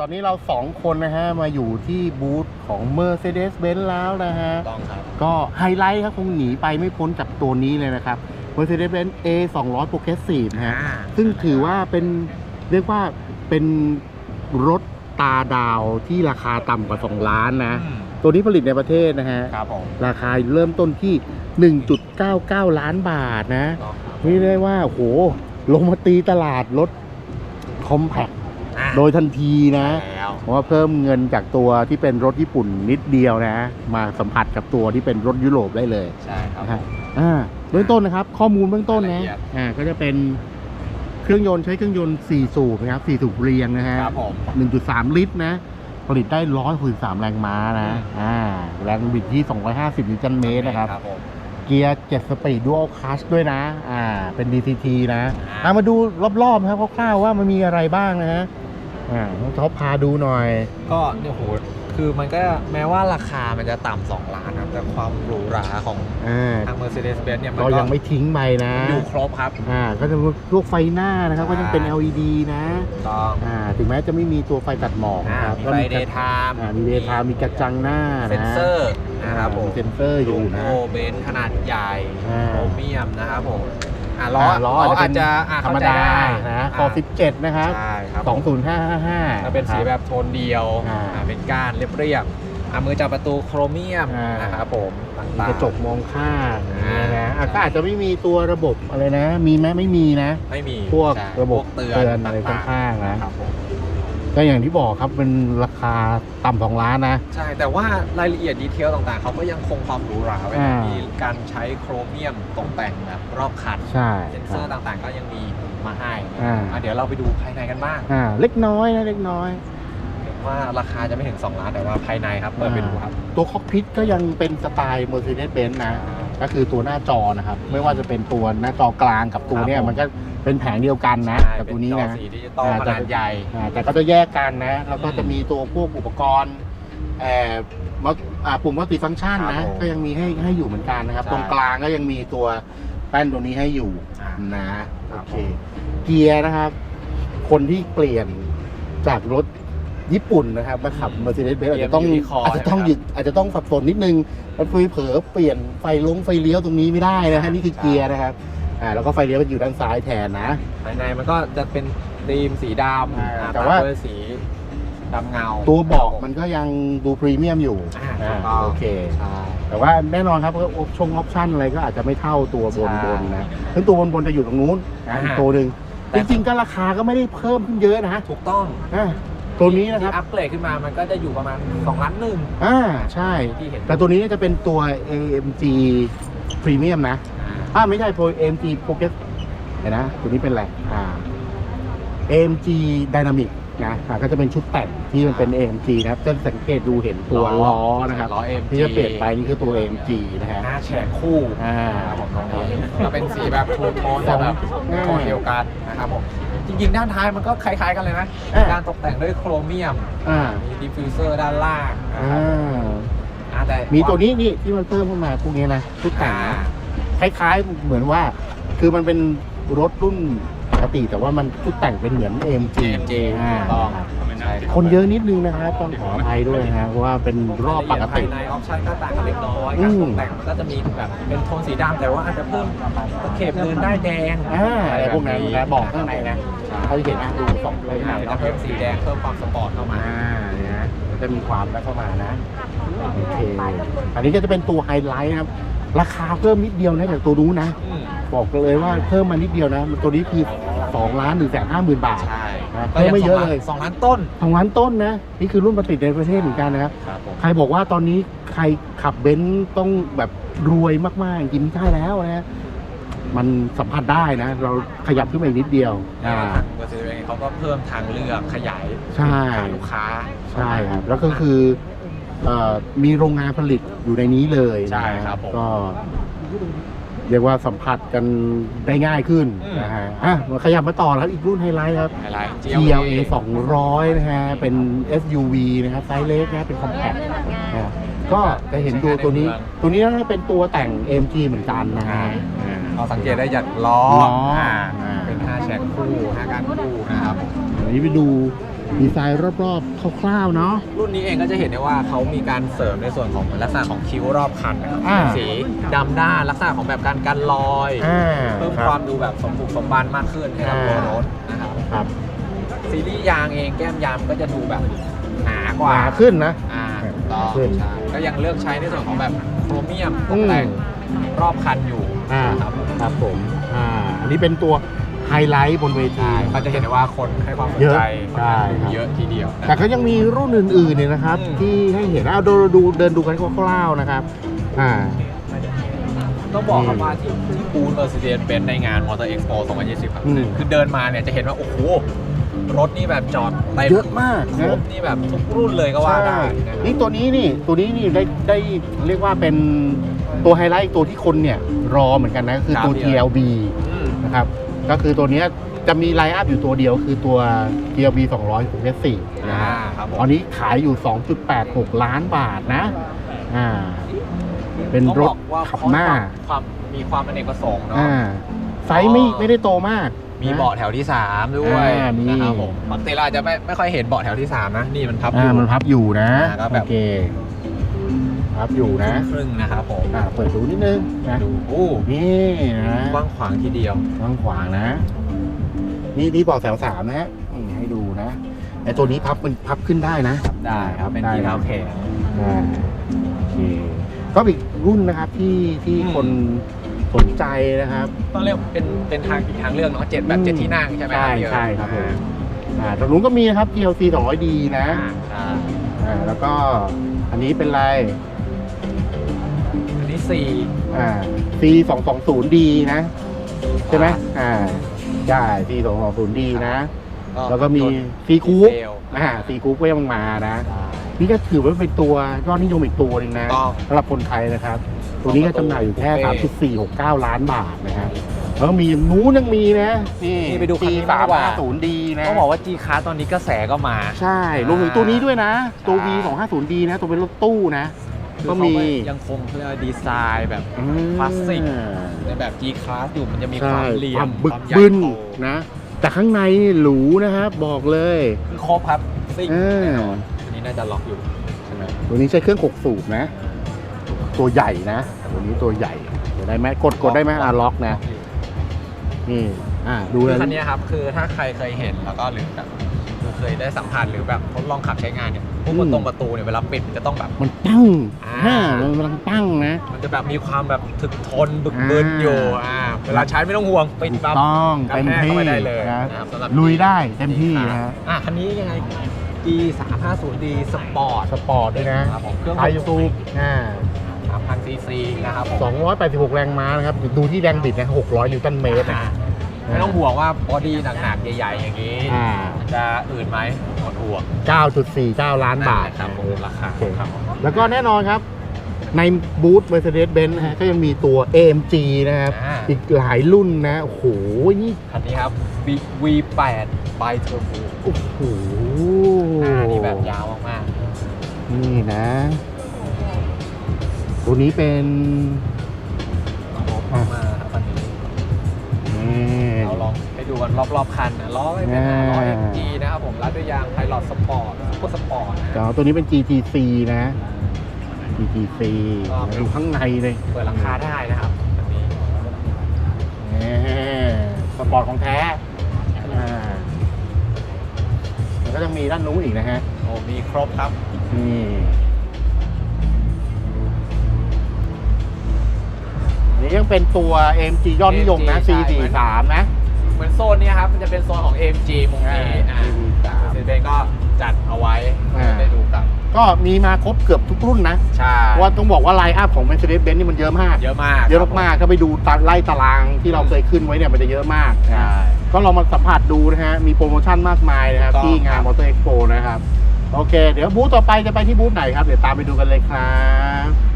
ตอนนี้เราสองคนนะฮะ มาอยู่ที่บูธของ Mercedes-Benz แล้วนะฮะ ต้องครับ ก็ไฮไลท์ครับคงหนีไปไม่พ้นจากตัวนี้เลยนะครับ Mercedes-Benz A 2 0 0 Progressive นะฮะซึ่งถือว่าเป็นเรียกว่าเป็นรถตาดาวที่ราคาต่ำกว่า 2 ล้านนะ ตัวนี้ผลิตในประเทศนะฮะ ครับผมราคาเริ่มต้นที่ 1.99 ล้านบาทนะ ต้องครับ นี่เรียกว่าโหลงมาตีตลาดรถคอมแพค อะโดยทันทีนะ แล้ว เพราะว่าเพิ่มเงินจากตัวที่เป็นรถญี่ปุ่นนิดเดียวนะ มาสัมผัสกับตัวที่เป็นรถยุโรปได้เลย ใช่ครับนะฮะอ่าเบื้องต้นนะครับ ข้อมูลเบื้องต้นรายนะละเอียด อ่าก็จะเป็นเครื่องยนต์ใช้เครื่องยนต์ 4 สูบนะครับ4สูบเรียงนะฮะครับผม 1.3 ลิตรนะ ผลิตได้ 163 แรงม้านะอ่าแรงบิดที่ 250 นิวตันเมตรนะครับครับผม เกียร์7สปีดดูอัลคัชด้วยนะ อ่า เป็น DCT นะอ่าอ่ามาดูรอบๆนะครับคร่าวๆว่ามันมีอะไรบ้างนะฮะ อ่าน้องท็อปพาดูหน่อย ก็เนี่ยโห คือมันก็แม้ว่าราคามันจะต่ำสองล้านครับ แต่ความหรูหราของอ่าทาง Mercedes-Benz เนี่ยมันก็ก็ยังไม่ทิ้งไปนะอยู่ครบครับ อ่าก็จะมีพวกไฟหน้านะครับ ก็ยังเป็นใช่ LED นะ ต้องอ่าถึงแม้จะไม่มีตัวไฟตัดหมอกอ่านะครับมีก็ไฟมีเดย์ไทม์อ่ามีเดย์ไทม์มีกระจังหน้านะเซนเซอร์นะครับผมเซนเซอร์อยู่โลนะโก้เบนซ์ขนาดใหญ่อ่า โครเมียมนะครับผม อะล้ออ่าล้อล้ออาอาจจจะจะเป็นอะธรรมเข้าใจดาได้นะคออ่า17 นะครับ ใช่ครับ20555ก็เป็นสีครับแบบโทนเดียวอ่าอ่าเป็นก้านเรียบๆอะมือจับประตูโครเมียมอ่านนะครับผมมีต่างๆกระจกมองข้างอ่านนะอะก็อาจจะไม่มีตัวระบบอะไรนะ มีไหมไม่มีนะ ไม่มีพวกใช่ระบบพวกเตืเตืออนนอะไรต่ๆข้างๆนะครับผม ก็อย่างที่บอกครับเป็นราคาต่ำสองล้านนะ ใช่ แต่ว่ารายละเอียดดีเทลต่างๆ เขาก็ยังคงความหรูหราไว้นะอ่ามี มีการใช้โครเมียมตกแต่งแบบรอบคันใช่เซนเซอร์ต่างๆก็ยังมีมาให้อ่า อะเดี๋ยวเราไปดูภายในกันบ้างอ่าเล็กน้อยนะเล็กน้อยว่าราคาจะไม่ถึง 2 ล้านแต่ว่าภายในครับเปิดไปดูครับตัวคอกพิทก็ยังเป็นสไตล์ Mercedes-Benz นะ ก็คือตัวหน้าจอนะครับ ไม่ว่าจะเป็นตัวหน้าจอกลางกับตัวเนี้ยครับผมมันก็ เป็นแผงเดียวกันนะใช่กับตัวนี้เป็นะจอสีดิจิตอลอ่าขนาดใหญ่ อ่าแต่ก็จะแยกกันนะ แล้วก็อืมจะมีตัวพวกอุปกรณ์เอ่อมัลอ่าปุ่มมัลติฟังก์ชันครับนะผมก็ยังมีให้ให้อยู่เหมือนกันนะครับ ใช่ตรงกลางก็ยังมีตัวแป้นตัวนี้ให้อยู่อ่านะครัโอบ เคผมเกียร์นะครับ คนที่เปลี่ยนจากรถญี่ปุ่นนะครับมาขับ Mercedes-Benz อาจจะต้องเกียร์ยูนิคอร์นอาจจะต้องนะครับหยุดอาจจะต้องสับสนนิดนึงมันเผลอเปลี่ยนไฟลงไฟเลี้ยวตรงนี้ไม่ได้นะฮะนี่คือเกียร์นะครับ อ่าแล้วก็ไฟเลี้ยวก็อยู่ด้านซ้ายแทนนะ ภายในมันก็จะเป็นธีมสีดำอ่าอ่แต่ว่าด้วยสีดำเงาตัวเบาะมันก็ยังดูพรีเมียมอยู่อ่าอ่าถูกต้องโอเค ใช่ แต่ว่าแน่นอนครับว่าชงออปชั่นอะไรก็อาจจะไม่เท่าตัวบนใช่บนนะซึ่งตัวบนบนจะอยู่ตรงนู้นนะอ่าอีกตัวหนึ่งแต่ จริงๆก็ราคาก็ไม่ได้เพิ่มขึ้นเยอะนะถูกต้องอ่าตัวนี้นะครับที่อัปเกรดขึ้นมามันก็จะอยู่ประมาณ2ล้านหนึ่งอ่าใช่ ที่เห็นแต่ตัวนี้จะเป็นตัว AMG Premium นะ อ่า ไม่ใช่ Pro AMG Progress เห็นนะตัวนี้เป็นอะไรอ่า AMG Dynamic นะอ่าก็จะเป็นชุดแต่งที่มันเป็น AMG นะครับจะสังเกตดูเห็นตัวล้อนะครับล้อ AMG ที่จะเปลี่ยนไปนี่คือตัว AMG นะฮะหน้าแฉกคู่อ่านะครับผมตรงนี้ก็เป็นสีแบบทูโทนแต่แบบอ่าโทนเดียวกันนะครับผมจริงๆ ด้านท้ายมันก็คล้ายๆกันเลยนะอ่าการตกแต่งด้วยโครเมียมอ่ามีดิฟฟิวเซอร์ด้านล่างนะอ่ครับาอ่าแต่มีตัวนี้นี่ที่มันเพิ่มขึ้นมาพวกนี้นะชุดแต่งอ่านะ คล้ายๆ เหมือนว่า คือมันเป็นรถรุ่นปกติ แต่ว่ามันชุดแต่งเป็นเหมือน AMG AMG อ่าถูกต้องใช่รับคนเยอะนิดนึงนะครับต้องขออภัยด้วยนะฮะเพราะว่าเป็นรอบปกติ ภายในออปชั่นก็ต่างกันเล็กน้อยอืการม ตกแต่งมันก็จะมีแบบเป็นโทนสีดำแต่ว่าอาจจะเพิ่มตะเข็บเดินได้แดงอ่าอะไรพวกนั้นนะบอกข้างในนะใช่เขาจะเห็นนะดูสองเลยอ่านะจะเพิ่มสีแดงเพิ่มความสปอร์ตเข้ามา อ่าเนี่ยนะจะมีความแล้วเข้ามานะ โอเค อันนี้ก็จะเป็นตัวไฮไลท์นะครับ ราคาเพิ่มนิดเดียวนะจากตัวนู้นนะอืมบอกเลยว่าเพิ่มมานิดเดียวนะตัวนี้คือ2ล้านหนึ่งแสนห้าหมื่นบาทใช่ครับเพิ่มไม่เยอะเลยสองล้านต้นสองล้านต้นนะนี่คือรุ่นผลิตในประเทศเหมือนกันนะครับครับผมใครบอกว่าตอนนี้ใครขับเบนซ์ต้องแบบรวยมากๆจริงๆไม่ใช่แล้วนะมันสัมผัสได้นะ เราขยับขึ้นมาอีกนิดเดียวอ่าอ่าเบอร์ซีเองเขาก็เพิ่มทางเลือกขยายใช่ฐานลูกค้า ใช่ครับแล้วก็คือ เอ่อมีโรงงานผลิตอยู่ในนี้เลยนะใช่ครับผม ก็เรียกว่าสัมผัสกันได้ง่ายขึ้นอืมนะฮะอะมาขยับมาต่อครับอีกรุ่นไฮไลท์ครับไฮไลท์ GLA 200 นะฮะ เป็น SUV นะครับไซส์เล็กนะ เป็นคอมแพคนะก็จะเห็นดูตัวนี้ ตัวนี้น่าจะเป็นตัวแต่ง AMG เหมือนกันนะฮะอ่าเราสังเกตได้จากล้อล้ออ่าอ่าเป็น 5แชกคู่ 5การคู่นะครับ อันนี้ไปดู ดีไซน์รอบๆคร่าวๆเนาะ รุ่นนี้เองก็จะเห็นได้ว่าเขามีการเสริมในส่วนของลักษณะของคิ้วรอบคันนะครับอ่า สีดำด้านลักษณะของแบบการกันรอย อ่าเพิ่มคครับวามดูแบบสมบุกสมบันมากขึ้นให้กับตัวอ่า รถนะครับครับซีรีส์ยางเองแก้มยางก็จะดูแบบหนากว่าหนาขึ้นนะ อ่าหนาขึ้ก็นใช่ก็ยังเลือกใช้ในส่วนของแบบโครเมียมตอืกมแต่งรอบคันอยู่อ่านะครับ ครับผมอ่าอันนี้เป็นตัว ไฮไลท์บนเวที ก็จะเห็นได้ว่าคนให้ความสนเยอะใจใช่ครับ เยอะทีเดียวนะ แต่ก็ยังมีรุ่นอื่นๆเนี่ยนะครับ อืม ที่ให้เห็นเอาดูดูเดินดูกันคร่าวๆนะครับ อ่า ต้องบอกครับอืมว่าที่ที่บูธ Mercedes-Benz ในงาน Motor Expo 2020 ครับอืม คือเดินมาเนี่ยจะเห็นว่า โอ้โห รถนี่แบบจอดเต็มเยอะมากครนะบนี่แบบทุกรุ่นเลยก็ว่าได้ใช่นะครับ นี่ตัวนี้นี่ตัวนี้นี่ได้ได้เรียกว่าเป็นตัวไฮไลท์อีกตัวที่คนเนี่ยรอเหมือนกันนะคือตัว TLB อืม นะครับ ก็คือตัวเนี้ยจะมีไลน์อัพอยู่ตัวเดียวคือตัว TLB 200ของ S4 นะอ่าฮะครับผม ตอนนี้ขายอยู่ 2.86 ล้านบาทนะ อ่า เป็นต้องรบถอกว่าขับเขาหน้า ความมีความเป็นเอกประสงค์เนาะ อ่า ไซส์ไม่อ๋อไม่ได้โตมากมีนะ เบาะแถวที่ 3 ด้วยอ่ามี นะครับผมปกติเราอาจจะไม่ไม่ค่อยเห็นเบาะแถวที่ 3 นะ นี่มันพับออ่ายู่ มันพับอยู่นะ อ่าก็แบบ โอเค พับอยู่นะครึ่งนะครับผมอ่าเปิดดูนิดนึงนะดูโอ้นี่นะกว้างขวางทีเดียวกว้างขวางนะ นี่นี่บอกแถวสามนะฮะนี่ให้ดูนะไอตัวนี้พับมันพับขึ้นได้นะได้ครับเป็นได้ทีเท้าแขนอ่าโอเคก็เป็นอีกรุ่นนะครับที่ที่อืมคนสนใจนะครับต้องเรียกเป็นเป็นทางอีกทางเลือกเนาะเจ็ดแบบเจ็ดที่นั่งใช่ไหมใช่พี่เอิญใช่ครับผมอ่าตรงนู้นก็มีนะครับ GLC 200D นะอ่าใช่อ่าแล้วก็อันนี้เป็นไร อันนี้สี่อ่า C 2 2 0 D นะ ใช่ไหมอ่าใช่ C 2 2 0 D นะ แล้วก็มี C คูปอ่า C คูปก็ยังมานะ นี่ก็ถือว่าเป็นตัวยอดนิยมอีกตัวหนึ่งนะต้องสำหรับคนไทยนะครับ ตัวนี้ก็จำหน่ายอยู่แค่โอเค3.469ล้านบาทนะฮะแล้วก็มีนู้นยังมีนะนี่นี่ไปดูคันนี้สาบ้างมดีกว่าห้าศูนย์ดีนะ ต้องบอกว่า G Class ตอนนี้กระแสก็มา ใช่ รวมถึงตัวนี้ด้วยนะ ตัว V ใช่2 5 0 D นะ ตัวเป็นรถตู้นะ คือก็เขามียังคงเพื่อดีไซน์แบบอืมคลาสสิก ในแบบ G Class อยู่มันจะมีคใช่วามเหลี่ยความมบึกความใหญ่บึนโตนะ แต่ข้างในนี่หรูนะครับบอกเลย คือครบครับซิ่งเออ แน่นอนอันนี้น่าจะล็อกอยู่ใช่ไหมตัวนี้ใช้เครื่อง6สูบนะ ตัวใหญ่นะตัวนี้ตัวใหญ่เดี๋ยวได้ไหมกดกดได้ไหมอ่าล็อกนะนี่อ่าดูคืเลอย คันนี้ครับคือถ้าใครเคยเห็นแล้วก็หรือแบบเคยได้สัมผัสหรือแบบทดลองขับใช้งานเนี่ย พวกอืประมตูประตูเนี่ยเวลาปิดมันจะต้องแบบ มันปั้งอ่าอ่ามันกำลังปั้งนะ มันจะแบบมีความแบบถึกทนบึกบึนอยู่อ่าเวลาใช้ไม่ต้องห่วงปิดถูกแบบต้องกระเต็มแทกที่เข้าไปได้เลยนะนะครับสำหรับลุยได้เต็มที่นะฮะอะคันนี้ยังไง D 3 5 0 D Sport สปอร์ตด้วยนะครับผมเครื่องไทยซูปอ่า3,000 cc นะครับผม286 แรงม้านะครับ ดูที่แรงบิดนะ600 นิวตันเมตรนะอ่า ไม่ต้องห่วงว่าบอดี้หนักๆใหญ่ ๆ อย่างนี้ อ่าจะอื่นไหมหมดห่วง9.49 ล้านบาทครับผมราคาโอเคครับแล้วก็แน่นอนครับ ในบูธ Mercedes-Benz นะฮะก็ยังมีตัว AMG นะครับ อ่าอีกหลายรุ่นนะโอ้โหนี่คันนี้ครับ V- V8 by Turbo โอ้โหอ่านี่แบบยาวมากนี่นะ ตัวนี้เป็น ๆครบมากๆครับคันนี้นี่ เราลองไปดูกันรอบๆคันนะล้อไม่เป็นล้อ MG นะครับผมรัดด้วยยางไพลอตสปอร์ตซุปเปอร์สปอร์ตนะเดี๋ยวตัวนี้เป็น GTC นะ GTC ก็ดูข้างในเลยเปิดหลังคาได้นะครับคันนี้นี่สปอร์ตของแท้อ่าแล้วก็จะมีด้านนู้นอีกนะฮะโอ้มีครบครับนี่ ยังเป็นตัว AMG ยอดนิยมนะ AMG ใช่ C43 นะ เหมือนโซนเนี้ยครับ มันจะเป็นโซนของ AMG มุมนี้อ่าอ่า43 เซนเบนก็จัดเอาไว้อ่าให้ได้ดูกันก็มีมาครบเกือบทุกรุ่นนะใช่เพราะว่าต้องบอกว่าไลน์อัพของ Mercedes-Benz นี่มันเยอะมาก เยอะมากเยอะมากๆก็ไปดูตาไล่ตารางที่เราเคยขึ้นไว้เนี่ยมันจะเยอะมากใช่ก็ลองมาสัมผัสดูนะฮะ มีโปรโมชั่นมากมายนะครับถูกต้องที่งานครับ Motor Expo นะครับ โอเค เดี๋ยวบูธต่อไปจะไปที่บูธไหนครับ เดี๋ยวตามไปดูกันเลยครับ